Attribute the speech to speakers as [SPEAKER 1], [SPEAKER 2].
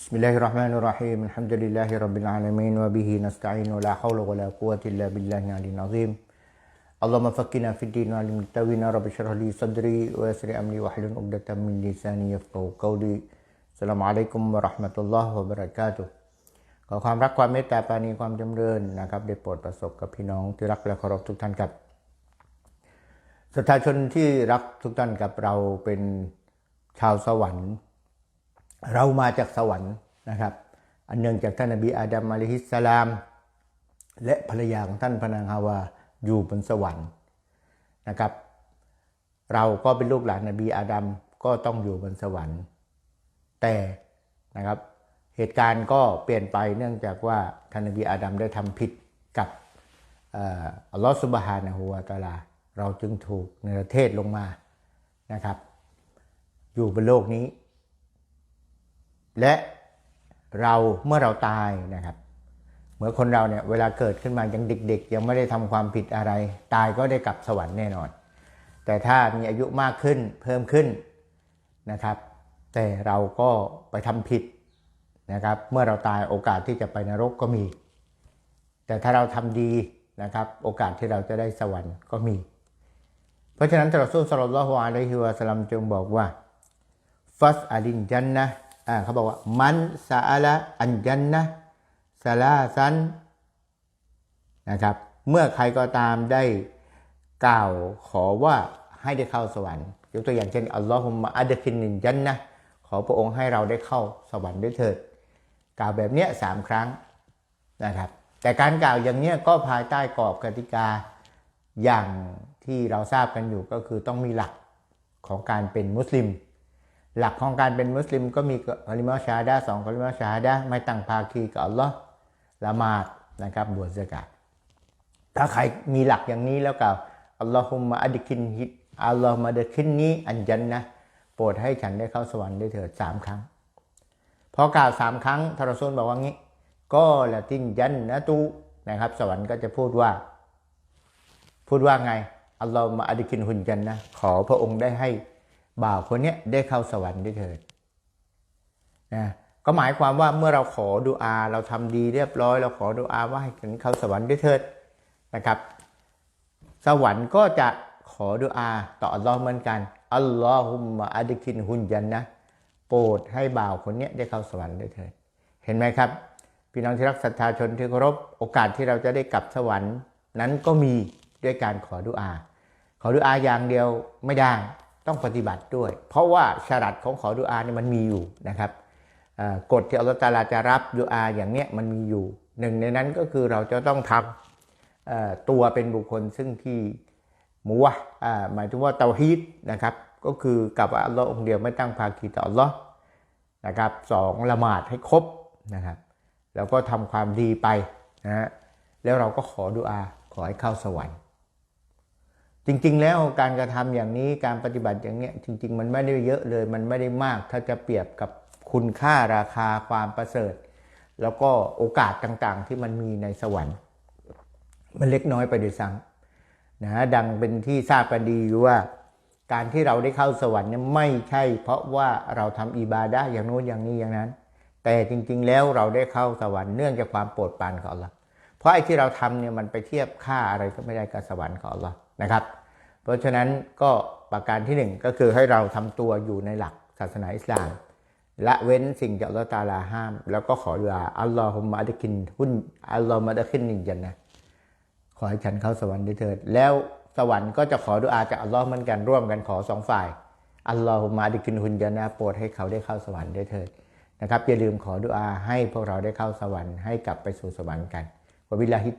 [SPEAKER 1] بسم الله الرحمن الرحيم الحمد لله رب العالمين وبه نستعين ولا حول ولا قوة إلا بالله العلي العظيم اللهم فقنا في الدين وعلم التوين رب اشرح لي صدري ويسر أمري واحلل عقدة من لساني يفقهوا قولي السلام عليكم ورحمة الله وبركاته ขอความรักความเมตตาปราณีความจำเริญนะครับได้โปรดประสบกับพี่น้องที่รักและเคารพทุกท่านครับสถาชนที่รักทุกท่านกับเราเป็นชาวสวรรค์ เรามาจากสวรรค์นะครับ อันเนื่องจากท่านนบีอาดัมอะลัยฮิสสลาม และภรรยาของท่านพนางฮาวาอยู่บนสวรรค์นะครับ เราก็เป็นลูกหลานนบีอาดัมก็ต้องอยู่บนสวรรค์ แต่นะครับเหตุการณ์ก็เปลี่ยนไปเนื่องจากว่าท่านนบีอาดัมได้ทำผิดกับอัลลอฮฺสุบฮานะฮูวาตาลา เราจึงถูกเนรเทศลงมานะครับ อยู่บนโลกนี้ และเราเมื่อเราตายนะครับเมื่อคนเราเนี่ยเวลาเกิดขึ้นมายังเด็ก ๆ ยังไม่ได้ทำความผิดอะไร ตายก็ได้กลับสวรรค์แน่นอน แต่ถ้ามีอายุมากขึ้นเพิ่มขึ้นนะครับ แต่เราก็ไปทำผิดนะครับ เมื่อเราตายโอกาสที่จะไปนรกก็มี แต่ถ้าเราทำดีนะครับ โอกาสที่เราจะได้สวรรค์ก็มี เพราะฉะนั้นทรสุลสลลลอฮุอะลัยฮิวะสัลลัมจึงบอกว่าฟัสอาลินจันนะ อ่าเขาบอกว่า มันซาอะละ อันจันนะซาลาซันนะครับ เมื่อใครก็ตามได้กล่าวขอว่าให้ได้เข้าสวรรค์ ยกตัวอย่างเช่น อัลลอฮุมะอัดคินนินจันนะขอพระองค์ให้เราได้เข้าสวรรค์ด้วยเถิด กล่าวแบบเนี้ยสามครั้งนะครับ แต่การกล่าวอย่างเนี้ยก็ภายใต้กรอบกติกาอย่างที่เราทราบกันอยู่ก็คือต้องมีหลักของการเป็นมุสลิม หลักของการเป็นมุสลิมก็มีคอลิมาชาดาสองคอลิมาชาดาไม่ตั้งภาคีกับอัลลอฮ์ละหมาดนะครับบวชสกาดถ้าใครมีหลักอย่างนี้แล้วกล่าวอัลลอฮุมะอัดคินฮิอัลลอฮุมะอัดคินนี้อันจันนะโปรดให้ฉันได้เข้าสวรรค์ได้เถิดสามครั้งพอกล่าวสามครั้งทารซุลบอกว่างี้ ก็ละตินยันนะตูนะครับ สวรรค์ก็จะพูดว่า พูดว่าไงอัลลอฮ์มาอัดกินหุนจันนะขอพระองค์ได้ให้ บ่าวคนนี้ได้เข้าสวรรค์ได้เถิดนะก็หมายความว่าเมื่อเราขอดุอาเราทำดีเรียบร้อย เราขอดุอาว่าให้ฉันเข้าสวรรค์ได้เถิดนะครับ สวรรค์ก็จะขอดุอาต่ออัลลอฮ์เหมือนกันอัลลอฮุมมาอัดกินหุนจันนะโปรดให้บ่าวคนนี้ได้เข้าสวรรค์ได้เถิดเห็นไหมครับ พี่น้องที่รักศรัทธาชนที่เคารพโอกาสที่เราจะได้กลับสวรรค์นั้นก็มีด้วยการขอดุอา ขอดุอาอย่างเดียวไม่ได้ ต้องปฏิบัติด้วย เพราะว่าชรัตของขอดุอาเนี่ยมันมีอยู่นะครับกฎที่อัลลอฮฺตาลาจะรับดุอาอย่างเนี้ยมันมีอยู่ หนึ่งในนั้นก็คือเราจะต้องทำตัวเป็นบุคคลซึ่งที่มุวหมายถึงว่าเตาฮีดนะครับ ก็คือกับอัลลอฮ์องเดียวไม่ตั้งภาคีต่ออัลลอฮ์นะครับสองละหมาดให้ครบนะครับ แล้วก็ทำความดีไปนะฮะแล้วเราก็ขอดุอาขอให้เข้าสวรรค์ จริง ๆ แล้วการกระทำอย่างนี้การปฏิบัติอย่างเนี้ยจริง ๆ มันไม่ได้เยอะเลย มันไม่ได้มาก ถ้าจะเปรียบกับคุณค่าราคาความประเสริฐ แล้วก็โอกาสต่างๆ ที่มันมีในสวรรค์ มันเล็กน้อยไปด้วยซ้ำนะดังเป็นที่ทราบกันดีอยู่ว่า การที่เราได้เข้าสวรรค์เนี่ยไม่ใช่ เพราะว่าเราทำอิบาดะอย่างโน้นอย่างนี้อย่างนั้น แต่จริง ๆ แล้วเราได้เข้าสวรรค์เนื่องจากความโปรดปรานของเรา เพราะไอ้ที่เราทำเนี่ยมันไปเทียบค่าอะไรก็ไม่ได้กับสวรรค์ของเรานะครับ เพราะฉะนั้นก็ประการที่หนึ่งก็คือให้เราทำตัวอยู่ในหลักศาสนาอิสลามละเว้นสิ่งที่อัลลอฮฺตาลาห้าม แล้วก็ขอดุอาอัลลอฮุมะดะกินหุ้นอัลลอฮุมะดะกินนิจันนะขอให้ฉันเข้าสวรรค์ด้วยเถิด แล้วสวรรค์ก็จะขอดุอาจากอัลลอฮ์เหมือนกันร่วมกันขอสองฝ่ายอัลลอฮุมะดะกินหุนจันนะโปรดให้เขาได้เข้าสวรรค์ด้วยเถิดนะครับอย่าลืมขอดุอาให้พวกเราได้เข้าสวรรค์ให้กลับไปสู่สวรรค์กัน วะบิลลาฮิ